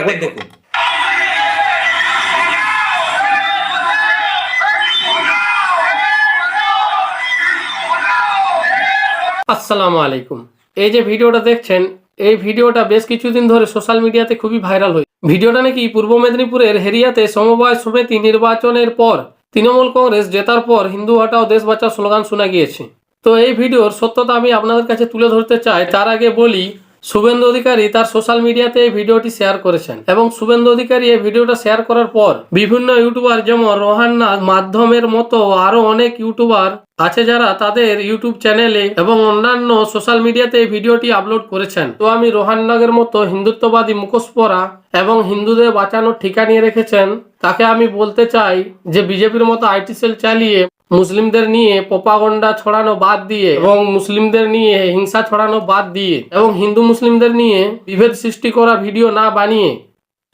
একবার দেখুন। আসসালামু আলাইকুম। এই যে ভিডিওটা দেখছেন, এই ভিডিওটা বেশ কিছুদিন ধরে সোশ্যাল মিডিয়াতে খুবই ভাইরাল হয়েছে। ভিডিওটা নাকি পূর্ব মেদিনীপুরের হেরিয়াতে সমবায় সমিতি নির্বাচনের পর তৃণমূল কংগ্রেস জেতার পর হিন্দু হটাও দেশ বাঁচাও স্লোগান শোনা গিয়েছে। তো এই ভিডিওর সত্যতা আমি আপনাদের কাছে তুলে ধরতে চাই, তার আগে বলি শুভেন্দু অধিকারী তার সোশ্যাল মিডিয়াতে এই ভিডিওটি শেয়ার করেছেন এবং শুভেন্দু অধিকারী এই ভিডিওটা শেয়ার করার পর বিভিন্ন ইউটিউবার যেমন রোহান্না মাধ্যমের মতো আরও অনেক ইউটিউবার আছে যারা তাদের ইউটিউব চ্যানেলে এবং অন্যান্য সোশ্যাল মিডিয়াতে এই ভিডিওটি আপলোড করেছেন। তো আমি রোহান্নাগের মতো হিন্দুত্ববাদী মুখোশ পরা এবং হিন্দুদের বাঁচানোর ঠিকা নিয়ে রেখেছেন, তাকে আমি বলতে চাই যে বিজেপির মতো আইটি সেল চালিয়ে মুসলিমদের নিয়ে পোপাগন্ডা ছড়ানো বাদ দিয়ে এবং মুসলিমদের নিয়ে হিংসা ছড়ানো বাদ দিয়ে এবং হিন্দু মুসলিমদের নিয়ে বিভেদ সৃষ্টি করা ভিডিও না বানিয়ে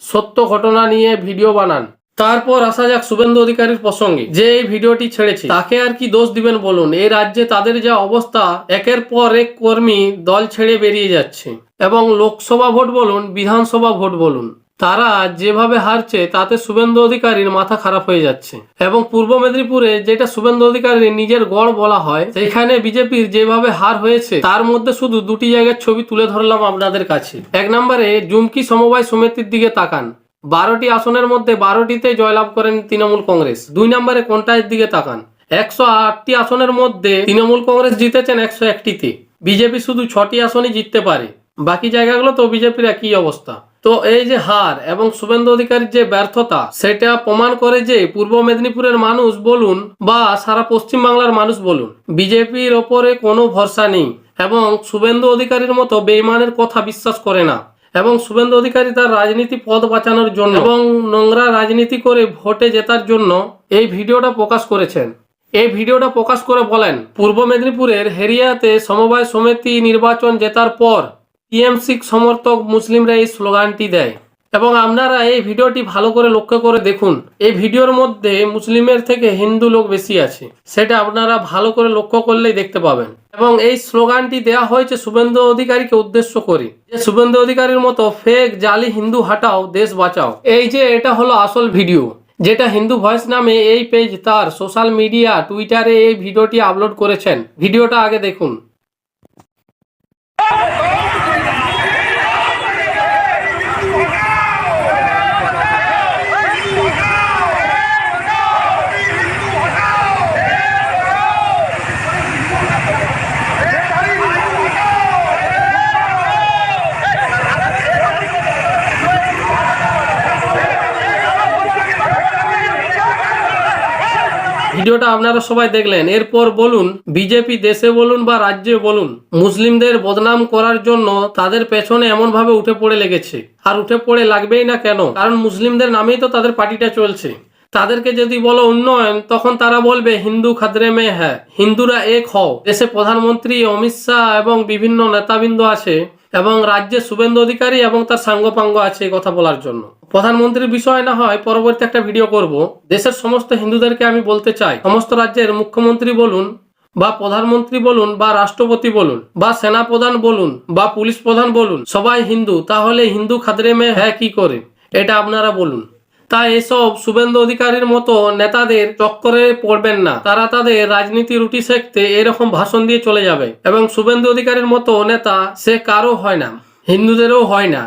সত্য ঘটনা নিয়ে ভিডিও বানান। তারপর আসা যাক শুভেন্দু অধিকারীর প্রসঙ্গে। যে এই ভিডিওটি ছেড়েছে, তাকে আর কি দোষ দিবেন বলুন? এই রাজ্যে তাদের যা অবস্থা, একের পর এক কর্মী দল ছেড়ে বেরিয়ে যাচ্ছে। এবং লোকসভা ভোট বলুন, বিধানসভা ভোট বলুন। তারা যেভাবে হারছে, তাতে শুভেন্দু অধিকারীর মাথা খারাপ হয়ে যাচ্ছে। এবং পূর্ব মেদিনীপুরে যেটা শুভেন্দু অধিকারীর নিজের গড় বলা হয়, সেখানে বিজেপির যেভাবে হার হয়েছে, তার মধ্যে শুধু দুটি জায়গার ছবি তুলে ধরলাম আপনাদের কাছে। এক নম্বরে জুমকি সমবায় সমিতির দিকে তাকান। বারোটি আসনের মধ্যে বারোটিতে জয়লাভ করেন তৃণমূল কংগ্রেস। দুই নম্বরে কোনটার দিকে তাকান? একশো আটটি আসনের মধ্যে তৃণমূল কংগ্রেস জিতেছেন একশো একটিতে। বিজেপি শুধু ছটি আসনই জিততে পারে। বাকি জায়গাগুলো তো বিজেপির একই অবস্থা। তো এই যে হার এবং শুভেন্দু অধিকারীর যে ব্যর্থতা, সেটা প্রমাণ করে যে পূর্ব মেদিনীপুরের মানুষ বলুন বা সারা পশ্চিম বাংলার মানুষ বলুন, বিজেপির ওপরে কোনো ভরসা নেই এবং শুভেন্দু অধিকারীর মতো বেইমানের কথা বিশ্বাস করে না এবং শুভেন্দু অধিকারী তার রাজনীতি পদ বাঁচানোর জন্য এবং নোংরা রাজনীতি করে ভোটে জেতার জন্য এই ভিডিওটা প্রকাশ করেছেন। এই ভিডিওটা প্রকাশ করে বলেন, পূর্ব মেদিনীপুরের হেরিয়াতে সমবায় সমিতি নির্বাচন জেতার পর টিএমসি সমর্থক মুসলিমরা এই স্লোগানটি দেয়। এবং আপনারা এই ভিডিওটি ভালো করে লক্ষ্য করে দেখুন। এই ভিডিওর মধ্যে মুসলিমের থেকে হিন্দু লোক বেশি আছে। সেটা আপনারা ভালো করে লক্ষ্য করলেই দেখতে পাবেন। এবং এই স্লোগানটি দেয়া হয়েছে শুভেন্দু অধিকারীকে উদ্দেশ্য করে। যে শুভেন্দু অধিকারীর মতো ফেক, জালি, হিন্দু হাটাও, দেশ বাঁচাও। এই যে এটা হলো আসল ভিডিও। যেটা হিন্দু ভয়েস নামে এই পেজ তার সোশ্যাল মিডিয়া, টুইটারে এই ভিডিওটি আপলোড করেছেন। ভিডিওটা আগে দেখুন। ভিডিওটা আপনারা সবাই দেখলেন। এরপর বলুন, বিজেপি দেশে বলুন বা রাজ্যে বলুন, মুসলিমদের বদনাম করার জন্য তাদের পেছনে এমন ভাবে উঠে পড়ে লেগেছে। আর উঠে পড়ে লাগবেই না কেন? কারণ মুসলিমদের নামেই তো তাদের পার্টিটা চলছে। তাদেরকে যদি বলো উন্নয়ন, তখন তারা বলবে, হিন্দু খাদ্রে মে হ্যাঁ হিন্দুরা এক হও। দেশে প্রধানমন্ত্রী অমিত শাহ এবং বিভিন্ন নেতাবৃন্দ আছে এবং রাজ্যে শুভেন্দু অধিকারী এবং তার সাঙ্গপাঙ্গ আছে কথা বলার জন্য। প্রধানমন্ত্রীর বিষয় না হয় পরবর্তী একটা ভিডিও করব। দেশের সমস্ত হিন্দুদেরকে আমি বলতে চাই, সমস্ত রাজ্যের মুখ্যমন্ত্রী বলুন বা প্রধানমন্ত্রী বলুন বা রাষ্ট্রপতি বলুন বা সেনা প্রধান বলুন বা পুলিশ প্রধান বলুন, সবাই হিন্দু, তাহলে হিন্দু খাদ্রে মে হ্যাঁ কি করে? এটা আপনারা বলুন। তাই এসব শুভেন্দু অধিকারীর মতো নেতাদের চক্করে পড়বেন না। তারা তাদের রাজনীতি রুটি শেখতে এরকম ভাষণ দিয়ে চলে যাবে। এবং শুভেন্দু অধিকারীর মতো নেতা সে কারও হয় না, হিন্দুদেরও হয় না।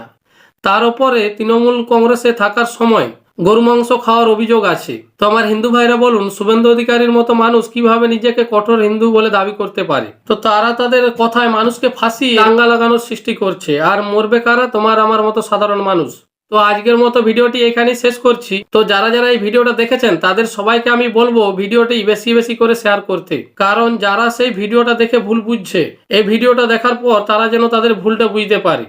তার উপরে তৃণমূল কংগ্রেসে থাকার সময় গরু মাংস খাওয়ার অভিযোগ আছে। তো আমার হিন্দু ভাইরা বলুন, শুভেন্দু অধিকারীর মতো মানুষ কীভাবে নিজেকে কঠোর হিন্দু বলে দাবি করতে পারে? তো তারা তাদের কথায় মানুষকে ফাঁসি দাঙ্গা লাগানোর সৃষ্টি করছে, আর মরবে কারা? তোমার আমার মতো সাধারণ মানুষ। তো আজকের মতো ভিডিওটি এখানেই শেষ করছি। তো যারা যারা এই ভিডিওটা দেখেছেন, তাদের সবাইকে আমি বলব ভিডিওটি বেশি বেশি করে শেয়ার করতে। কারণ যারা সেই ভিডিওটা দেখে ভুল বুঝছে, এই ভিডিওটা দেখার পর তারা যেন তাদের ভুলটা বুঝতে পারে।